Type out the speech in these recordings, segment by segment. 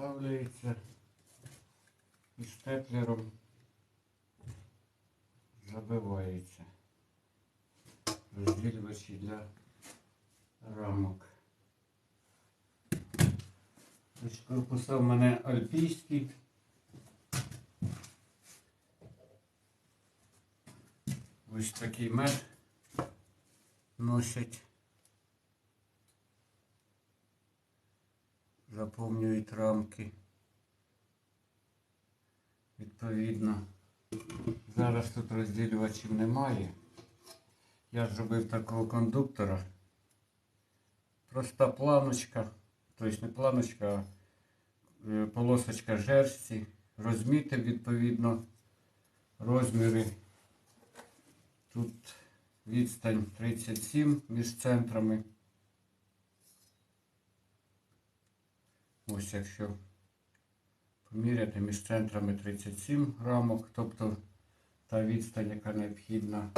вставляється і степлером забивається. Розділювачі для рамок. Ось Корпуса в мене альпійські. Ось такий мед носять. Заповнюють рамки. Відповідно. Зараз тут розділювачів немає. Я зробив такого кондуктора. Проста планочка, тобто не планочка, а е, полосочка жерсті. Розмітив відповідно розміри. Тут відстань 37 між центрами. Ось якщо поміряти між центрами 37 рамок, тобто та відстань, яка необхідна.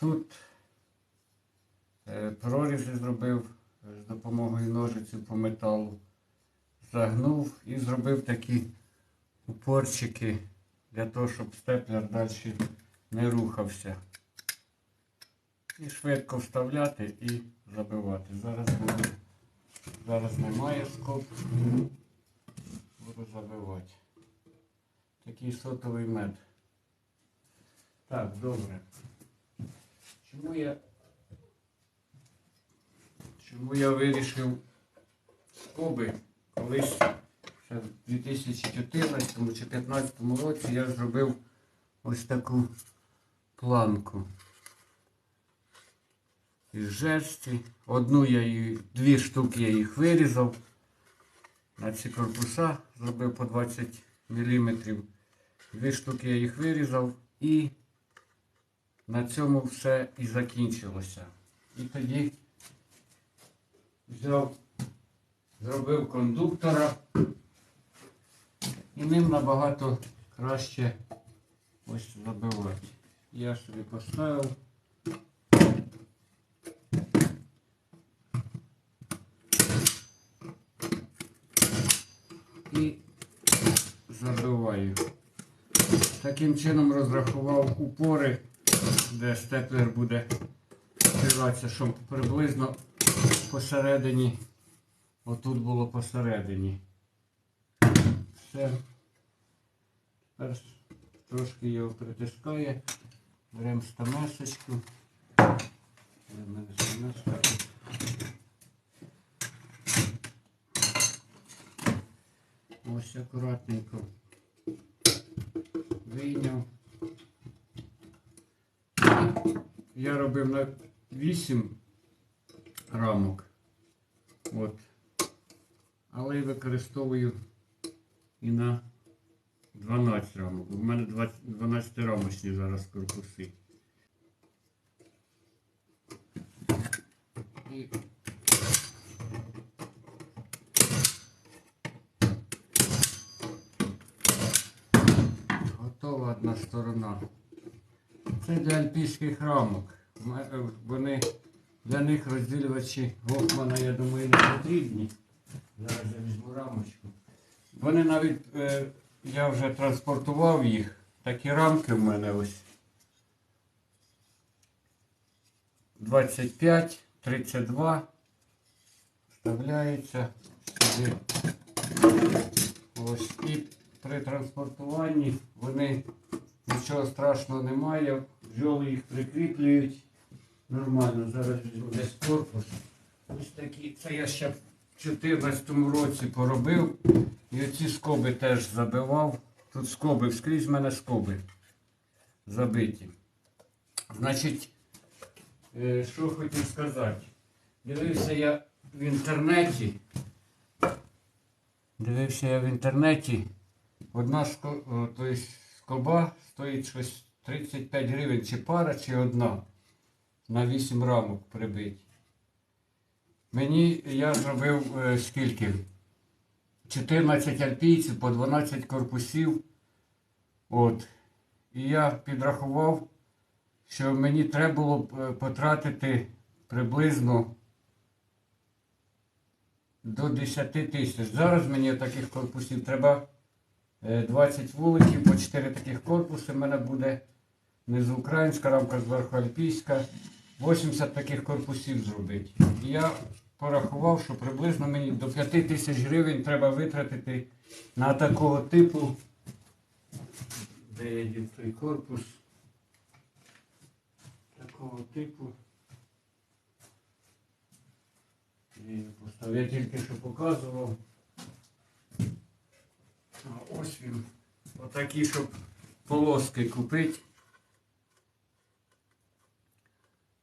Тут е, прорізи зробив з допомогою ножиців по металу. Загнув і зробив такі упорчики для того, щоб степлер далі не рухався. І швидко вставляти і забивати. Зараз буду, зараз немає скоб, буду забивати. Такий сотовий мед. Так, добре. Чому я чому я вирішив скоби колись ще в 2014 чи 2015 році я зробив ось таку планку із жерсті. Одну я її, дві штуки я їх вирізав. На ці корпуса зробив по 20 мм. Дві штуки я їх вирізав і на цьому все і закінчилося. І тоді взяв, зробив кондуктора і ним набагато краще ось забивати. Я собі поставив. Таким чином розрахував упори, де степлер буде впиратися, щоб приблизно посередині, отут було посередині. Все. Тепер трошки його притискає. Беремо стамесочку. В мене? Ось акуратненько вийняв. Я робив на 8 рамок. От. Але й використовую і на 12 рамок. У мене 20 12 рамочні зараз корпуси. І одна сторона. Це для альпійських рамок. Е, Вони для них розділювачі Гофмана, я думаю, не потрібні. Зараз я візьму рамочку. Вони навіть, е, я вже транспортував їх. Такі рамки в мене ось. 25, 32. Вставляється сюди. Ось і при транспортуванні вони нічого страшного немає. Бджоли їх прикріплюють. Нормально, зараз десь корпус. Ось такі. Це я ще в 2014 році поробив. І оці скоби теж забивав. Тут скоби, вскрізь в мене скоби забиті. Значить, е, що хотів сказати. Дивився я в інтернеті. Дивився я в інтернеті. Одна ско- то є скоба стоїть щось 35 гривень, чи пара, чи одна. На 8 рамок прибить. Мені я зробив е, скільки? 14 альпійців по 12 корпусів. От. І я підрахував, що мені треба було е, потратити приблизно до 10 тисяч. Зараз мені таких корпусів треба 20 вуликів, по 4 таких корпуси. У мене буде внизу українська рамка, зверху альпійська. 80 таких корпусів зробити. Я порахував, що приблизно мені до 5 тисяч гривень треба витратити на такого типу. Де я дів той корпус? Такого типу. Я тільки що показував. Ось він. Отакі, щоб полоски купити.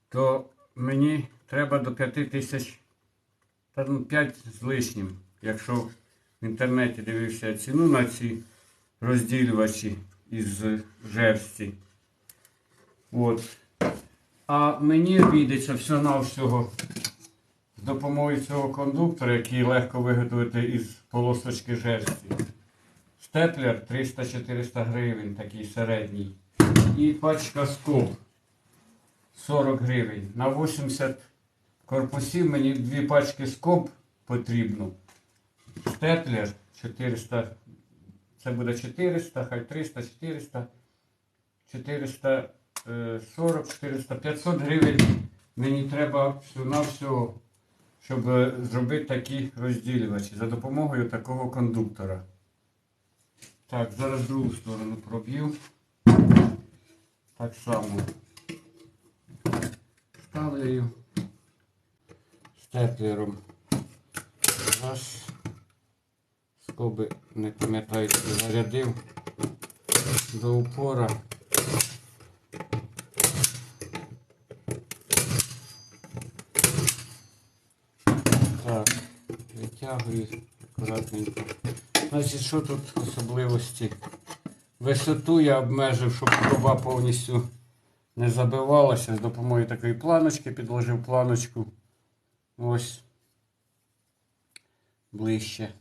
То мені треба до 5 тисяч, та ну 5 з лишнім. Якщо в інтернеті дивився ціну на ці розділювачі із жерсті. От. А мені обійдеться все на всього з допомогою цього кондуктора, який легко виготовити із полосочки жерсті. Степлер 300-400 гривень, такий середній. І пачка скоб 40 гривень. На 80 корпусів мені дві пачки скоб потрібно. Степлер 400, це буде 400, хай 300, 400, 440, 400, 500 гривень мені треба всього на всього, щоб е, зробити такі розділювачі за допомогою такого кондуктора. Так, зараз другу сторону проб'ю. Так само ставлю степлером. Раз. Скоби не пам'ятаю, зарядив до упора. Так, витягую акуратненько. Значить, що тут особливості? Висоту я обмежив, щоб труба повністю не забивалася. З допомогою такої планочки підложив планочку. Ось. Ближче.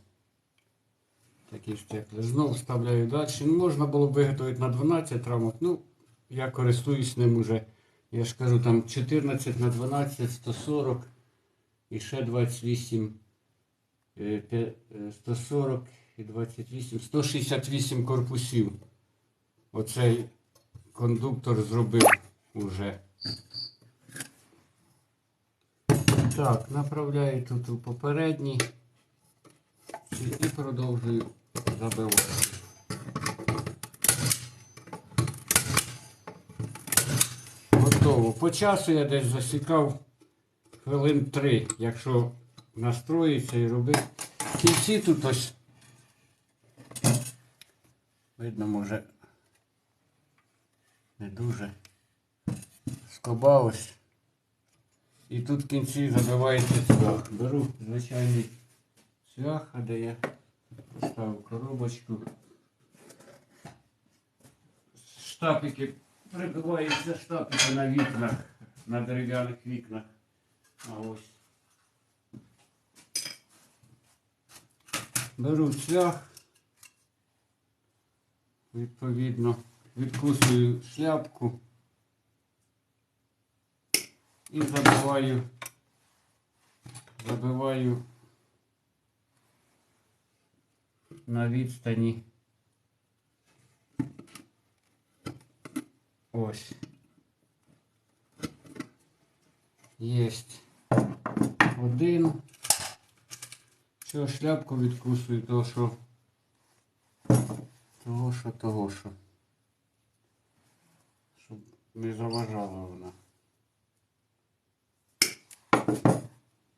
Такий степлер. Знову вставляю далі. Ну, можна було б виготовити на 12 рамок. Ну, я користуюсь ним уже. Я ж кажу, там 14 на 12, 140 і ще 28, е, п'я- е, 140 і 28, 168 корпусів. Оцей кондуктор зробив уже. Так, направляю тут у попередній і продовжую забивати. Готово. По часу я десь засікав хвилин три, якщо настроїться і робити. Кінці тут ось. Видно, може не дуже. Скоба ось. І тут кінці забивається цвях. Беру звичайний цвях, а де я ставив коробочку. Штапики прибиваються штапики на вікнах, на дерев'яних вікнах. А ось. Беру цвях. Відповідно, відкусую шляпку і забиваю, забиваю на відстані. Ось. Єсть один. Цю шляпку відкусую, того що того що, того що. Щоб не заважала вона.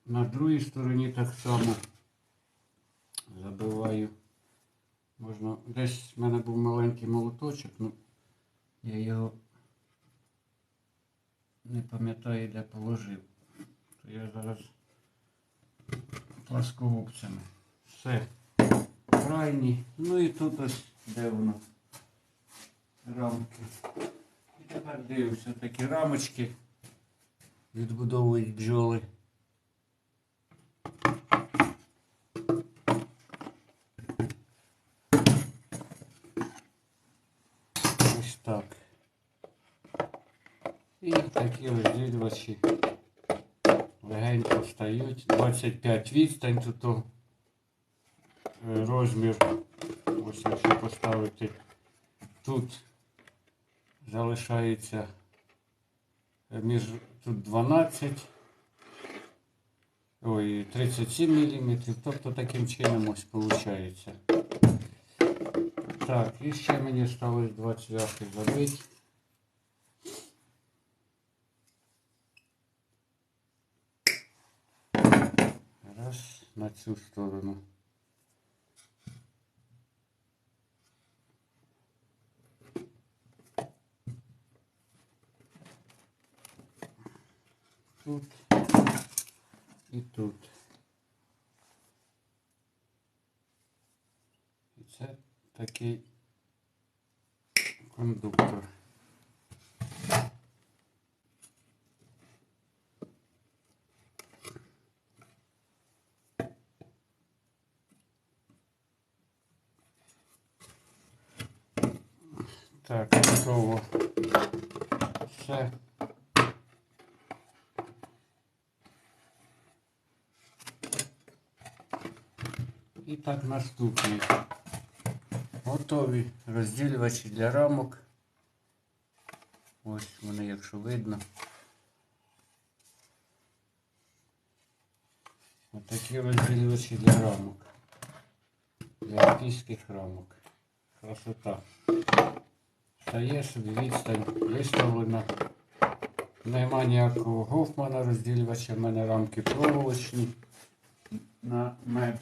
На другій стороні так само забиваю. Можна. Десь в мене був маленький молоточок, ну я його не пам'ятаю, де положив. То я зараз пласкогубцями. Все. Крайні. Ну і тут ось де воно. Рамки. І тепер дивимося такі рамочки. Відбудовують бджоли. Ось так. І такі розділювачі легенько гарненько стають. 25 відстань тут е, розмір. Ось якщо поставити тут залишається е, між тут 12. Ой, 37 мм, тобто таким чином ось виходить. Так, і ще мені сталося два цвяхи забити. Раз на цю сторону. Тут і тут. І це такий кондуктор. Так, готово. Все. І так наступний. Готові розділювачі для рамок. Ось вони, якщо видно. Отакі розділювачі для рамок. Для альпійських рамок. Красота. Стає собі відстань виставлена. Нема ніякого гофмана розділювача. В мене рамки проволочні на мед.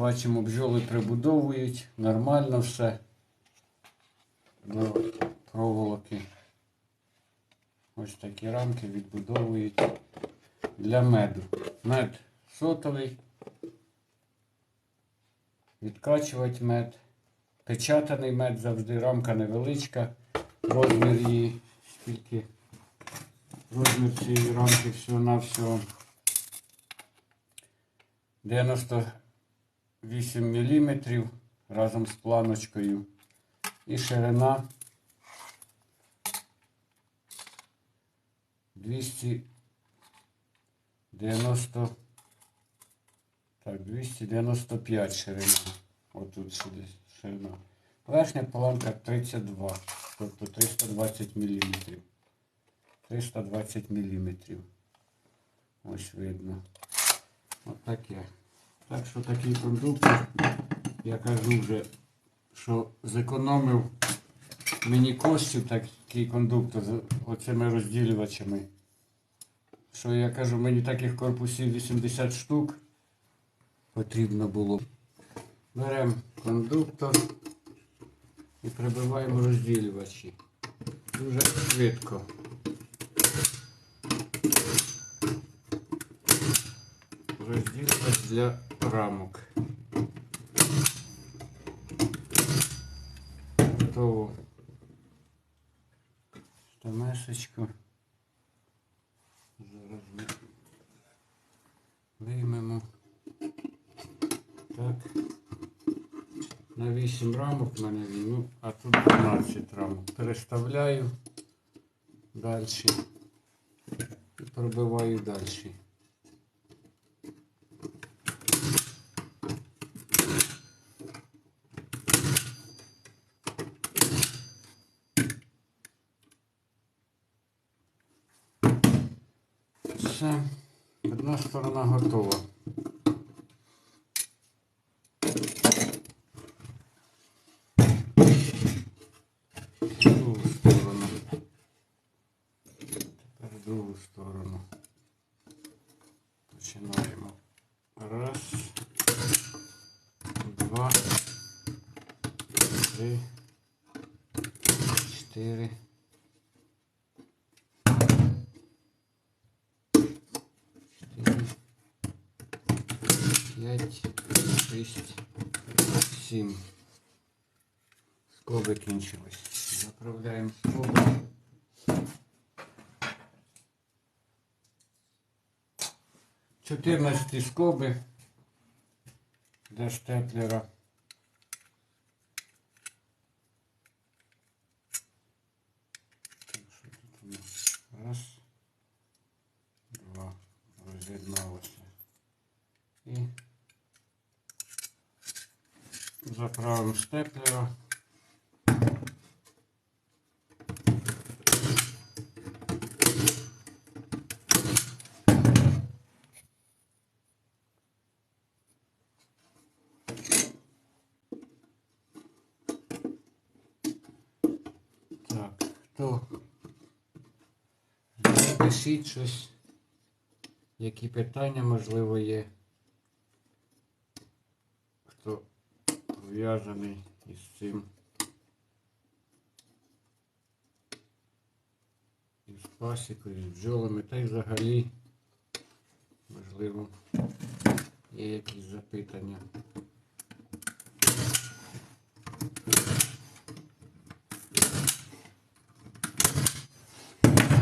Бачимо, бджоли прибудовують, нормально все до проволоки. Ось такі рамки відбудовують для меду. Мед сотовий. Відкачувати мед. Печатаний мед завжди рамка невеличка. Розмір її, скільки розмір цієї рамки всього-навсього 98 мм разом з планочкою. І ширина 290 так, 295 ширина. Отут сюди ширина. Верхня планка 32, тобто 320 мм. 320 мм. Ось видно. Отаке. Так що такий кондуктор, я кажу вже, що зекономив мені коштів такий кондуктор з оцими розділювачами. Що я кажу, мені таких корпусів 80 штук потрібно було. Беремо кондуктор і прибиваємо розділювачі. Дуже швидко. Розділювач для рамок. Готово. Стамесочку. Зараз ми виймемо. Так. На 8 рамок в мене він, ну, а тут 12 рамок. Переставляю далі і пробиваю далі. Все, одна сторона готова. Другу сторону. Тепер другу сторону. Починаємо. Раз, два, три, чотири. Чотири, п'ять, шість, сім. Скоби кінчились. Заправляємо скоби. Чотирнадцяті скоби для штеплера. Так, що тут у нас? Раз, два, заправимо степлера. Так, хто? Напишіть щось, які питання можливо є. Хто пов'язаний із цим. Із пасікою, з бджолами, та й взагалі, можливо, є якісь запитання.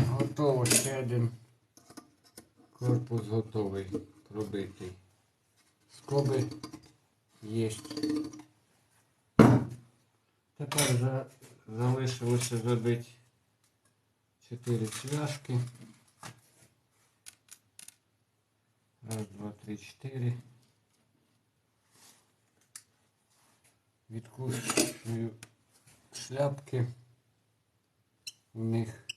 Готово ще один корпус готовий, пробитий. Скоби є. Тепер за, залишилося забити 4 цвяшки. Раз, два, три, чотири. Відкушую шляпки у них.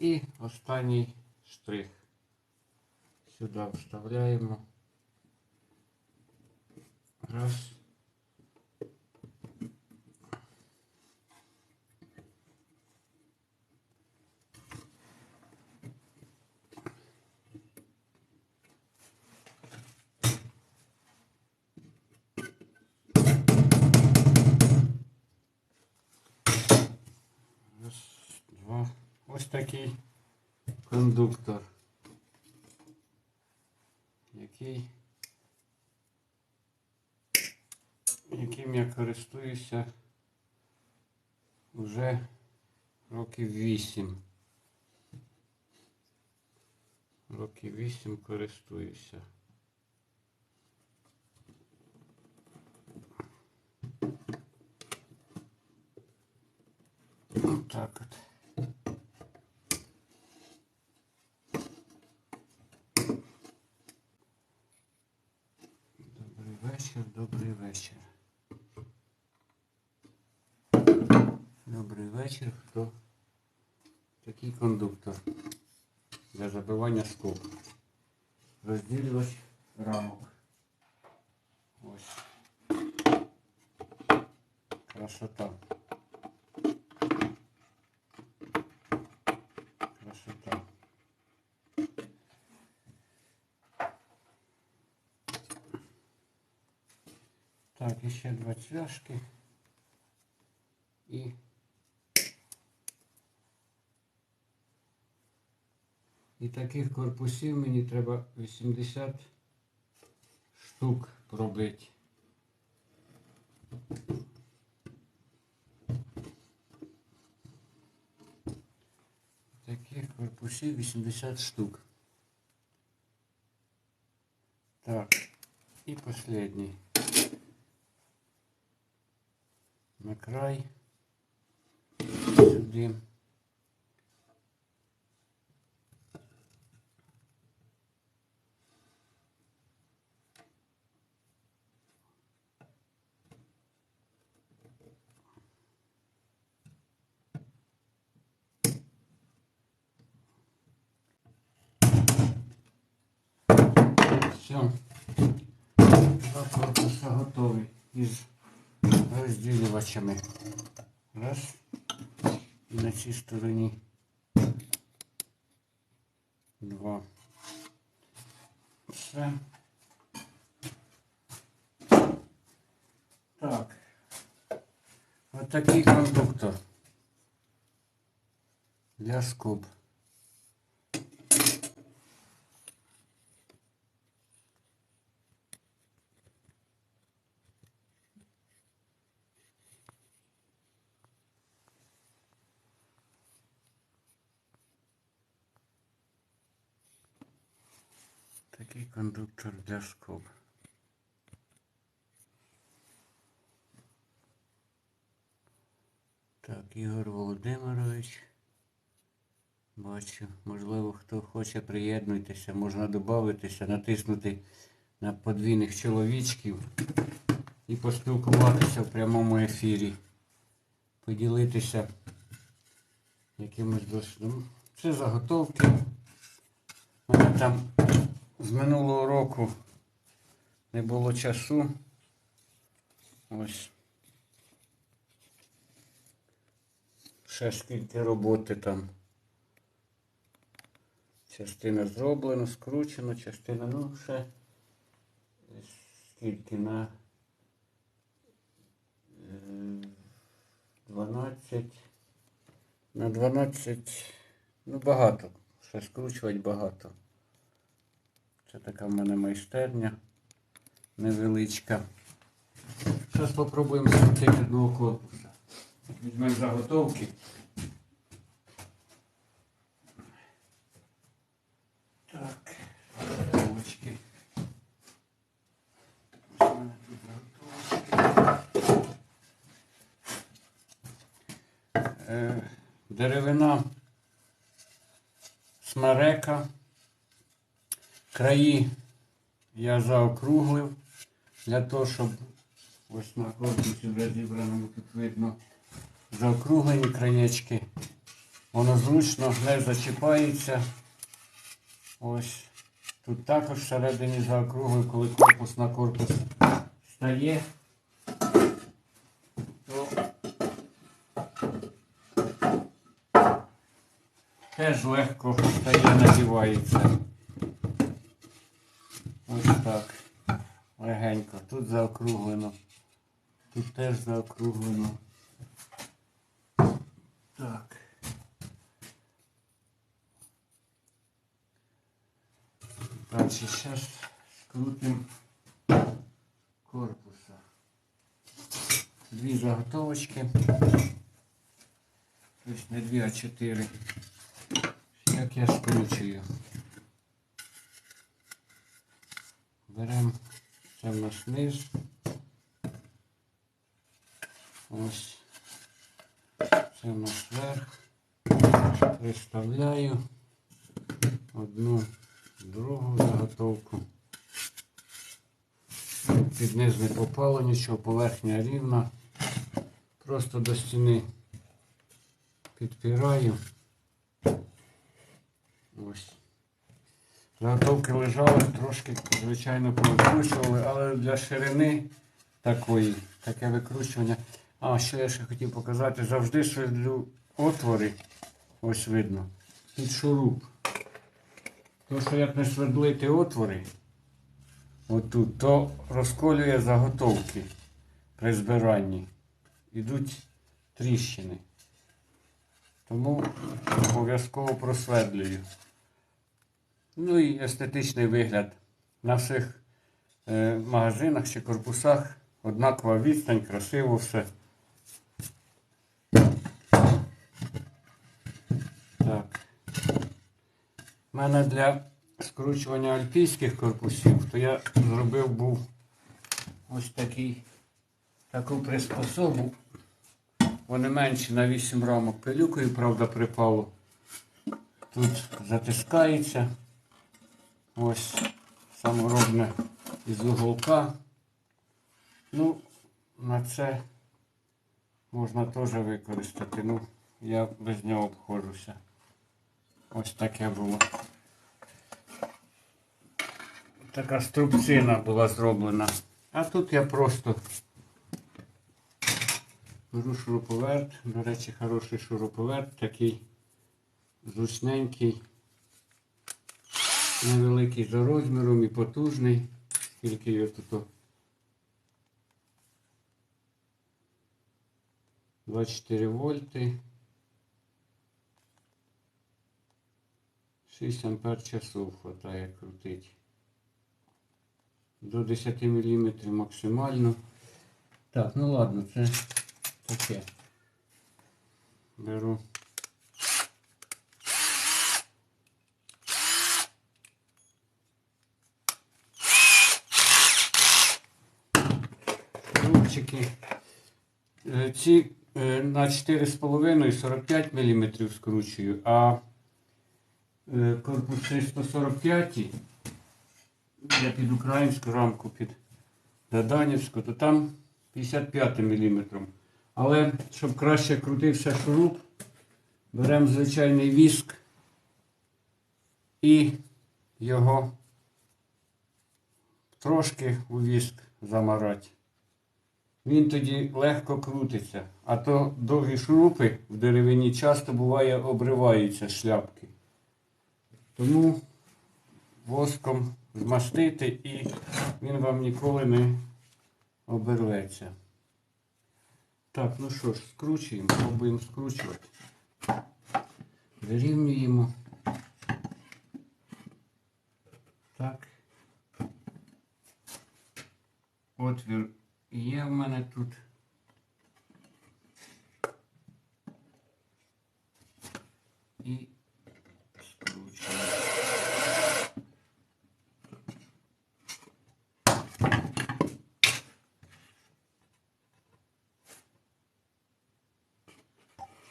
І останній штрих. Сюди вставляємо. Раз, два. Ось такий кондуктор, який, яким я користуюся вже років вісім. Років вісім користуюся. Отак от. Добрий вечір, добрий вечір. Добрий вечір. Хто? Такий кондуктор для забивання скоб. Розділювач рамок. Ось. Красота. Так, і ще два цвяшки. І І таких корпусів мені треба 80 штук пробити. Таких корпусів 80 штук. Так, і последний. край. Сюди. Все. Два корпуса готові із розділювачами. Раз. І на цій стороні. Два. Все. Так. Ось такий кондуктор для скоб. Такий кондуктор для скоб. Так, Ігор Володимирович. Бачу, можливо, хто хоче приєднуйтеся, можна додатися, натиснути на подвійних чоловічків і поспілкуватися в прямому ефірі, поділитися якимось досвідом. Це заготовки. У мене там з минулого року не було часу. Ось. Ще скільки роботи там. Частина зроблена, скручена, частина, ну, ще скільки на е, 12. На 12, ну багато. Ще скручувати багато. Це така в мене майстерня невеличка. Зараз спробуємо зробити одного корпуса. Візьмемо заготовки. Так, заготовочки. Ось у мене тут заготовочки. Е, Деревина смерека. Краї я заокруглив для того, щоб ось на корпусі вже зібраному тут видно заокруглені краєчки. Воно зручно не зачіпається. Ось тут також всередині заокруглив, коли корпус на корпус стає, то теж легко стає, надівається. Ось так. Легенько. Тут заокруглено. Тут теж заокруглено. Так. Далі зараз скрутимо корпуса. Дві заготовочки. Тобто не дві, а чотири. Як я скручую. Беремо це в нас низ. Ось. Це в нас верх. Приставляю одну, другу заготовку. Під низ не попало нічого, поверхня рівна. Просто до стіни підпираю. Ось. Заготовки лежали, трошки, звичайно, повикручували, але для ширини такої, таке викручування. А, що я ще хотів показати, завжди свердлю отвори, ось видно, під шуруп. То, що як не свердлити отвори, отут, то розколює заготовки при збиранні. Ідуть тріщини. Тому обов'язково просвердлюю. Ну і естетичний вигляд. На всіх е, магазинах чи корпусах однакова відстань, красиво все. Так. У мене для скручування альпійських корпусів, то я зробив був ось такий, таку приспособу. Вони менші на 8 рамок пилюкою, правда, припало. Тут затискається. Ось саморобне із уголка. Ну, на це можна теж використати. Ну, я без нього обходжуся. Ось таке було. Така струбцина була зроблена. А тут я просто беру шуруповерт. До речі, хороший шуруповерт, такий зручненький невеликий за розміром і потужний. Скільки його тут? 24 вольти. 6 ампер часов хватає крутить. До 10 мм максимально. Так, ну ладно, це таке. Беру. Рубчики. Е, Ці е, на 4,5 45 мм скручую, а е, корпуси 145 я під українську рамку, під Даданівську, то там 55 мм. Але щоб краще крутився шуруп, беремо звичайний віск і його трошки у віск замарати. Він тоді легко крутиться. А то довгі шурупи в деревині часто буває обриваються шляпки. Тому воском змастити і він вам ніколи не оберветься. Так, ну що ж, скручуємо, пробуємо скручувати. Вирівнюємо. Так. Отвір є в мене тут. І скручуємо.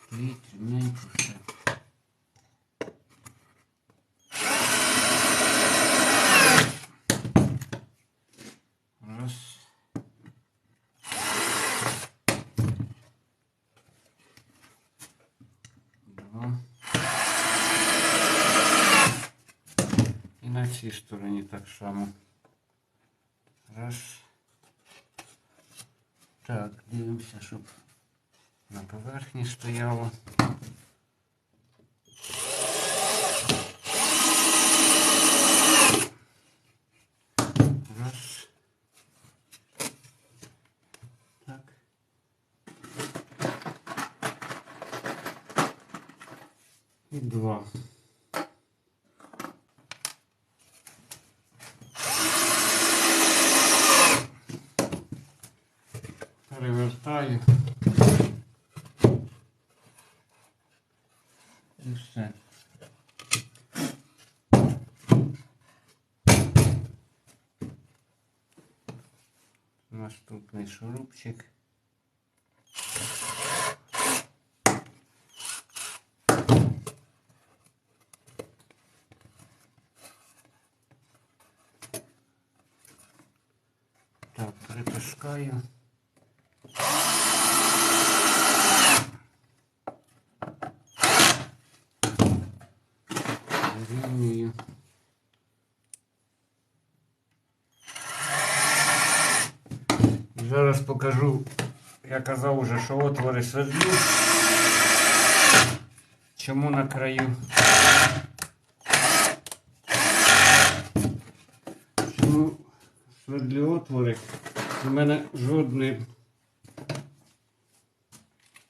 Стоїть рівненько все. Раз. Два. І на цій стороні так само. Раз. Так, дивимося, щоб на поверхні стояло. Раз. Так. І два. Перевертаю. Все. Наступний шурупчик. Так, притискаю. Вирівнюю. І Зараз покажу, я казав уже, що отвори свердлю. Чому на краю? Чому свердлю отвори? У мене жодне,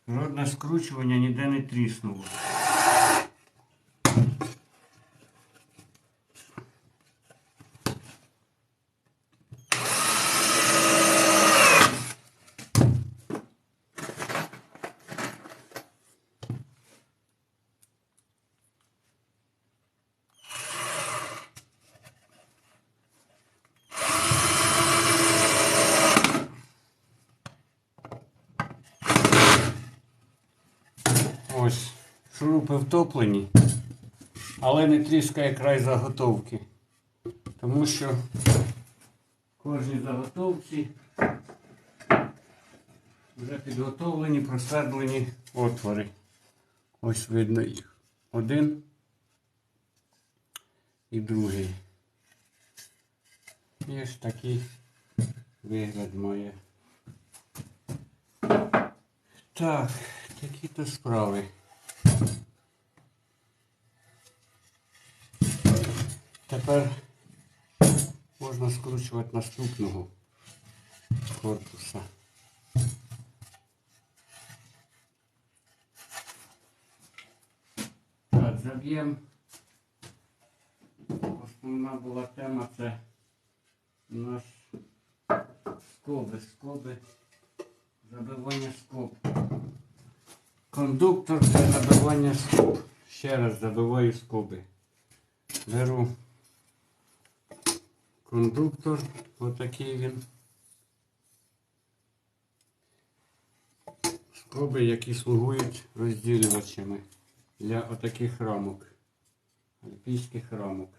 жодне скручування ніде не тріснуло. Ось, шурупи втоплені, але не тріскає край заготовки. Тому що кожній заготовці вже підготовлені, просвердлені отвори. Ось видно їх. Один і другий. І ось такий вигляд має. Так, такі то справи. Тепер можна скручувати наступного корпуса. Так, заб'ємо. Основна була тема це у нас скоби, скоби, забивання скоб. Кондуктор для забивання скоб. Ще раз забиваю скоби. Беру кондуктор, отакий він. Скоби, які слугують розділювачами для отаких рамок, альпійських рамок.